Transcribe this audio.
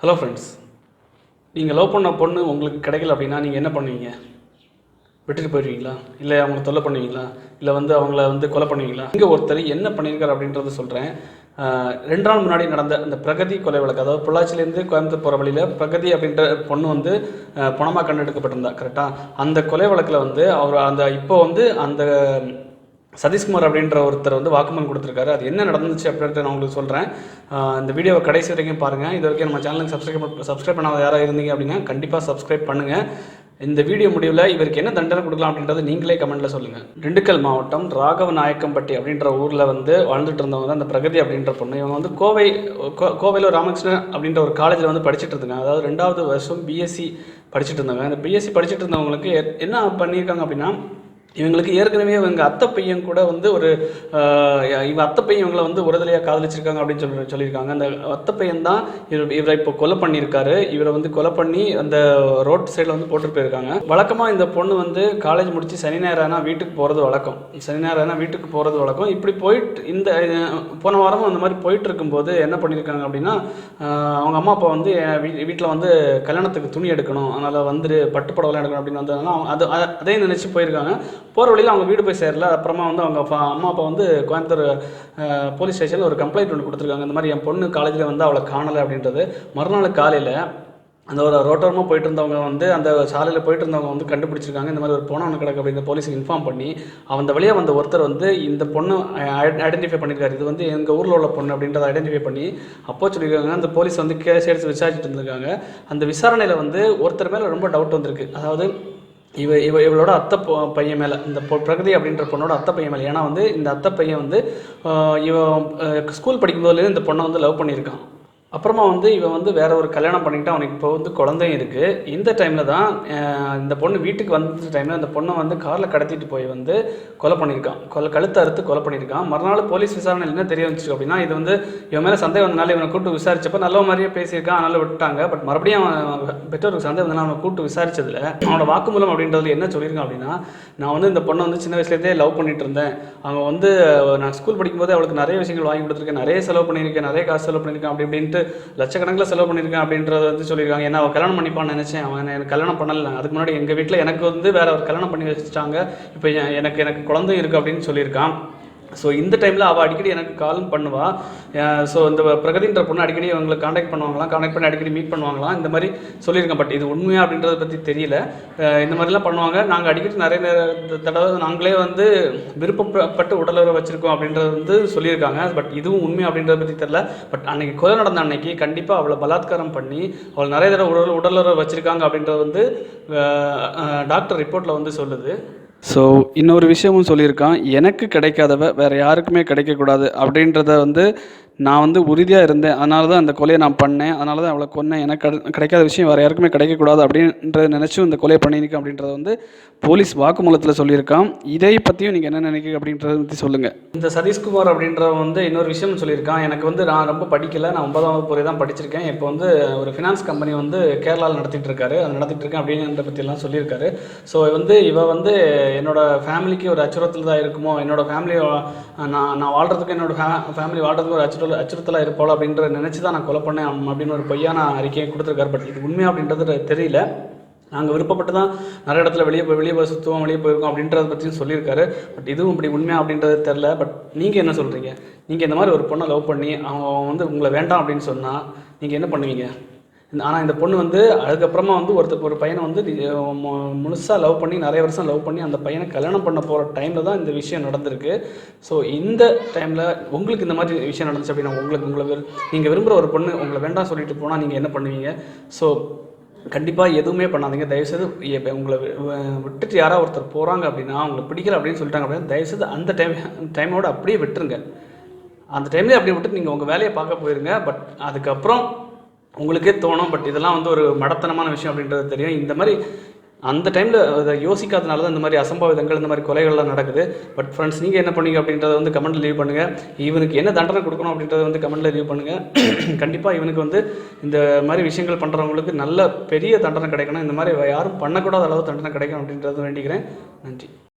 Hello friends நீங்கள் love பண்ண பொண்ணு உங்களுக்கு கிடைக்கல அப்படின்னா நீங்கள் என்ன பண்ணுவீங்க? விட்டுட்டு போயிடுவீங்களா இல்லை அவங்கள தொல்லை பண்ணுவீங்களா? இல்லை வந்து அவங்கள வந்து கொலை பண்ணுவீங்களா? இங்கே ஒருத்தர் என்ன பண்ணியிருக்காரு அப்படின்றத சொல்கிறேன் ரெண்டு நாள் முன்னாடி நடந்த அந்த பிரகதி கொலை வழக்கு அதாவது பொள்ளாச்சிலேருந்து கோயம்புத்தூர் போகிற வழியில் பிரகதி அப்படின்ற பொண்ணு வந்து பணமாக கண்டெடுக்கப்பட்டிருந்தா கரெக்டாக அந்த கொலை வழக்கில் வந்து அவர் அந்த இப்போ வந்து அந்த சதீஷ்குமார் அப்படின்ற ஒருத்தர் வந்து வாக்குமூலம் கொடுத்துருக்காரு. அது என்ன நடந்துச்சு அப்படின்றத நான் உங்களுக்கு சொல்கிறேன் இந்த வீடியோவை கடைசி வரைக்கும் பாருங்கள் இது வரைக்கும் நம்ம சேனலுக்கு சப்ஸ்கிரைப் சப்ஸ்கிரைப் பண்ணாத யாராக இருந்தீங்க அப்படின்னா கண்டிப்பாக சப்ஸ்கிரைப் பண்ணுங்கள் இந்த வீடியோ முடிவில் இவருக்கு என்ன தண்டனை கொடுக்கலாம் அப்படின்றத நீங்களே கமெண்ட்டில் சொல்லுங்கள் திண்டுக்கல் மாவட்டம் ராகவ நாயக்கம்பட்டி அப்படின்ற ஊரில் வந்து வாழ்ந்துட்டு இருந்தவங்க தான் அந்த பிரகதி அப்படின்ற பொண்ணு. இவங்க வந்து கோவை கோ- கோவையில் ராமகிருஷ்ணன் அப்படின்ற ஒரு காலேஜில் வந்து படிச்சுட்டு இருந்தாங்க. அதாவது ரெண்டாவது வருஷம் பிஎஸ்சி படிச்சுட்டு இருந்தாங்க. அந்த பிஎஸ்சி படிச்சுட்டு இருந்தவங்களுக்கு எ- என்ன பண்ணியிருக்காங்க அப்படின்னா இவங்களுக்கு ஏற்கனவே இவங்க அத்தை பையன் கூட வந்து ஒரு ஆஹ், இவங்க அத்தை பையன் இவங்களை வந்து உறுதலையாக காதலிச்சிருக்காங்க அப்படின்னு சொல்லி சொல்லியிருக்காங்க. அந்த அத்தை பையன் தான் இவர் இவரை இப்போ கொலை பண்ணியிருக்காரு. இவரை வந்து கொலை பண்ணி அந்த ரோட் சைடில் வந்து போட்டு போயிருக்காங்க. வழக்கமாக இந்த பொண்ணு வந்து காலேஜ் முடிச்சு சனி ஞாயிறு ஆனால் வீட்டுக்கு போகிறது வழக்கம். சனி ஞாயிறு ஆனால் வீட்டுக்கு போகிறது வழக்கம். இப்படி போயிட்டு இந்த போன வாரமும் அந்த மாதிரி போயிட்டு இருக்கும்போது என்ன பண்ணியிருக்காங்க அப்படின்னா அவங்க அம்மா அப்பா வந்து வீட்டில் வந்து கல்யாணத்துக்கு துணி எடுக்கணும். அதனால் வந்து பட்டு புடவைலாம் எடுக்கணும் அப்படின்னு வந்ததுனால அவங்க அது அத- அதே நினச்சி போயிருக்காங்க. போகிற வழியில் அவங்க வீடு போய் சேரல. அப்புறமா வந்து அவங்க அம்மா அப்பா வந்து கோயம்புத்தூர் போலீஸ் ஸ்டேஷனில் ஒரு கம்ப்ளைண்ட் ஒன்று கொடுத்துருக்காங்க. இந்த மாதிரி என் பொண்ணு காலேஜில் வந்து அவளை காணலை அப்படின்றது. மறுநாள் காலையில் அந்த ஒரு ரோட்டோரமாக போயிட்டு இருந்தவங்க வந்து அந்த சாலையில் போயிட்டு இருந்தவங்க வந்து கண்டுபிடிச்சிருக்காங்க. இந்த மாதிரி ஒரு பொண்ணு ஒன்று கிடக்கு அப்படின்னு போலீஸுக்கு இன்ஃபார்ம் பண்ணி அந்த வழியாக வந்த ஒருத்தர் வந்து இந்த பொண்ணு ஐடென்டிஃபை பண்ணியிருக்காரு இது வந்து எங்கள் ஊரில் உள்ள பொண்ணு அப்படின்றத ஐடென்டிஃபை பண்ணி அப்போ சொல்லியிருக்காங்க. அந்த போலீஸ் வந்து கேஸ் எடுத்து விசாரிச்சுட்டு இருந்திருக்காங்க. அந்த விசாரணையில் வந்து ஒருத்தர் மேலே ரொம்ப டவுட் வந்திருக்கு. அதாவது இவ இவ இவளோட அத்தை பையன் மேலே இந்த பொ- பிரகதி அப்படின்ற பொண்ணோட அத்தை பையன் மேலே. ஏன்னா வந்து இந்த அத்தை பையன் வந்து இவன் ஸ்கூல் படிக்கும்போதுலேருந்து இந்த பொண்ணை வந்து லவ் பண்ணியிருக்கான். அப்புறமா வந்து இவன் வந்து வேற ஒரு கல்யாணம் பண்ணிக்கிட்டு அவனுக்கு இப்போ வந்து குழந்தையும் இருக்குது இந்த டைமில் தான் இந்த பொண்ணு வீட்டுக்கு வந்த டைமில் அந்த பொண்ணை வந்து காரில் கடத்திட்டு போய் வந்து கொலை பண்ணியிருக்கான். கொலை கழுத்தை அறுத்து கொலை பண்ணியிருக்கான். மறுநாள் போலீஸ் விசாரணையில் என்ன தெரிய வந்துச்சு அப்படின்னா இது வந்து இவன் மேலே சந்தேகம் வந்தனால இவனை கூப்பிட்டு விசாரிச்சப்ப நல்ல மாதிரியே பேசியிருக்கான் அதனால விட்டாங்க. பட் மறுபடியும் அவன் பெற்றோருக்கு சந்தேகம் வந்தனால அவனை கூப்பிட்டு விசாரிச்சதுல அவனோட வாக்குமூலம் அப்படின்றதுல என்ன சொல்லியிருக்கான் அப்படின்னா நான் வந்து இந்த பொண்ணை வந்து சின்ன வயசுலேருந்தே லவ் பண்ணிட்டு இருந்தேன். அவன் வந்து நான் ஸ்கூல் படிக்கும்போது அவளுக்கு நிறைய விஷயங்கள் வாங்கி கொடுத்துருக்கேன். நிறைய செலவு பண்ணியிருக்கேன். நிறைய காசு செலவு பண்ணியிருக்கேன். அப்படி இப்படின்ட்டு லட்சக்கணக்கில் செலவு பண்ணியிருக்கேன் அப்படின்றத வந்து சொல்லியிருக்காங்க. ஏன்னா அவள் கல்யாணம் பண்ணிப்பான்னு நினச்சேன். அவன் எனக்கு கல்யாணம் பண்ணலை. அதுக்கு முன்னாடி எங்கள் வீட்டில் எனக்கு வந்து வேற ஒரு கல்யாணம் பண்ணி வச்சுட்டாங்க. இப்போ எனக்கு எனக்கு குழந்தை இருக்குது அப்படின்னு சொல்லியிருக்கான். ஸோ இந்த டைமில் அவள் அடிக்கடி எனக்கு காலும் பண்ணுவாள் ஸோ இந்த பிரகதின்ற பொண்ணு அடிக்கடி அவங்களை காண்டாக்ட் பண்ணுவாங்களாம் காண்டாக்ட் பண்ணி அடிக்கடி மீட் பண்ணுவாங்களாம் இந்த மாதிரி சொல்லியிருக்கேன். பட் இது உண்மையா அப்படின்றத பற்றி தெரியல. இந்த மாதிரிலாம் பண்ணுவாங்க. நாங்கள் அடிக்கடி நிறைய தடவை நாங்களே வந்து விருப்பப்பட்டு உடலுறவு வச்சுருக்கோம் அப்படின்றது வந்து சொல்லியிருக்காங்க. பட் இதுவும் உண்மை அப்படின்றத பற்றி தெரியல. பட் அன்னைக்கு கொலை நடந்த அன்னைக்கு கண்டிப்பாக அவளை பலாத்காரம் பண்ணி அவள் நிறைய தடவை உடல் உடலுறவு வச்சுருக்காங்க அப்படின்றது வந்து டாக்டர் ரிப்போர்ட்டில் வந்து சொல்லுது. ஸோ இன்னொரு விஷயமும் சொல்லியிருக்கான் எனக்கு கிடைக்காதவ வேறு யாருக்குமே கிடைக்கக்கூடாது அப்படின்றத வந்து நான் வந்து உறுதியாக இருந்தேன். அதனால தான் அந்த கொலையை நான் பண்ணேன். அதனால தான் அவளை கொன்னேன். எனக்கு கிடைக்காத விஷயம் வேறு யாருக்குமே கிடைக்கக்கூடாது அப்படின்றத நினச்சும் இந்த கொலையை பண்ணியிருக்கேன் அப்படின்றத வந்து போலீஸ் வாக்குமூலத்தில் சொல்லியிருக்கான் இதை பற்றியும் நீங்கள் என்ன நினைக்கிறீங்க அப்படின்றத பற்றி சொல்லுங்கள் இந்த சதீஷ்குமார் அப்படின்றவன் வந்து இன்னொரு விஷயம் சொல்லியிருக்கான். எனக்கு வந்து நான் ரொம்ப படிக்கல. நான் ஒன்பதாம் வகுப்பு வரை தான் படிச்சிருக்கேன். இப்போ வந்து ஒரு ஃபினான்ஸ் கம்பெனி வந்து கேரளாவில் நடத்திட்டு இருக்காரு. அது நடத்திட்டு இருக்கேன் அப்படின்ற பற்றிலாம் சொல்லியிருக்காரு. ஸோ வந்து இவ வந்து என்னோட ஃபேமிலிக்கு ஒரு அச்சுறுத்தல் தான் இருக்குமோ? என்னோட ஃபேமிலி நான் நான் வாழ்கிறதுக்கு என்னோட ஃபேமிலி வாழ்கிறதுக்கு ஒரு அச்சுறுத்தல் அச்சுறுத்தலாக இருப்போம் அப்படின்ற நினச்சி தான் நான் கொலை பண்ணேன் அப்படின்னு ஒரு பொய்யான அறிக்கையை கொடுத்துருக்காரு. பட் இது உண்மை அப்படின்றது தெரியல. நாங்கள் விருப்பப்பட்டு தான் நிறைய இடத்துல வெளியே போய் வெளியே போய் சுற்றுவோம் வெளியே போயிருக்கோம் அப்படின்றத பற்றியும் சொல்லியிருக்காரு. பட் இதுவும் இப்படி உண்மையா அப்படின்றது தெரில பட் நீங்கள் என்ன சொல்கிறீங்க நீங்கள் இந்த மாதிரி ஒரு பொண்ணை லவ் பண்ணி அவன் வந்து உங்களை வேண்டாம் அப்படின்னு சொன்னால் நீங்கள் என்ன பண்ணுவீங்க? ஆனால் இந்த பொண்ணு வந்து அதுக்கப்புறமா வந்து ஒருத்தர் ஒரு பையனை வந்து முழுசாக லவ் பண்ணி நிறைய வருஷம் லவ் பண்ணி அந்த பையனை கல்யாணம் பண்ண போகிற டைமில் தான் இந்த விஷயம் நடந்திருக்கு. ஸோ இந்த டைமில் உங்களுக்கு இந்த மாதிரி விஷயம் நடந்துச்சு அப்படின்னா உங்களுக்கு உங்களை நீங்கள் விரும்புகிற ஒரு பொண்ணு உங்களை வேண்டாம் சொல்லிட்டு போனால் நீங்கள் என்ன பண்ணுவீங்க? ஸோ கண்டிப்பாக எதுவுமே பண்ணாதீங்க. தயவுசெய்து உங்களை விட்டுட்டு யாராவது ஒருத்தர் போகிறாங்க அப்படின்னா அவங்களை பிடிக்கல அப்படின்னு சொல்லிட்டாங்க அப்படின்னா தயவுசெய்து அந்த டைம் டைமோட அப்படியே விட்டுருங்க. அந்த டைம்லேயே அப்படியே விட்டு நீங்கள் உங்கள் வேலையை பார்க்க போயிருங்க. பட் அதுக்கப்புறம் உங்களுக்கே தோணும் பட் இதெல்லாம் வந்து ஒரு மடத்தனமான விஷயம் அப்படின்றது தெரியும். இந்த மாதிரி அந்த டைமில் அதை யோசிக்காதனால தான் இந்த மாதிரி அசம்பாவிதங்கள் இந்த மாதிரி கொலைகள்லாம் நடக்குது. பட் ஃப்ரெண்ட்ஸ் நீங்கள் என்ன பண்ணீங்க அப்படின்றத வந்து கமெண்ட்டில் லீவ் பண்ணுங்கள் இவனுக்கு என்ன தண்டனை கொடுக்கணும் அப்படின்றத வந்து கமெண்ட்டில் லீவ் பண்ணுங்கள் கண்டிப்பாக இவனுக்கு வந்து இந்த மாதிரி விஷயங்கள் பண்ணுறவங்களுக்கு நல்ல பெரிய தண்டனை கிடைக்கணும். இந்த மாதிரி யாரும் பண்ணக்கூடாத அளவு தண்டனை கிடைக்கும் அப்படின்றத வேண்டிக்கிறேன். நன்றி.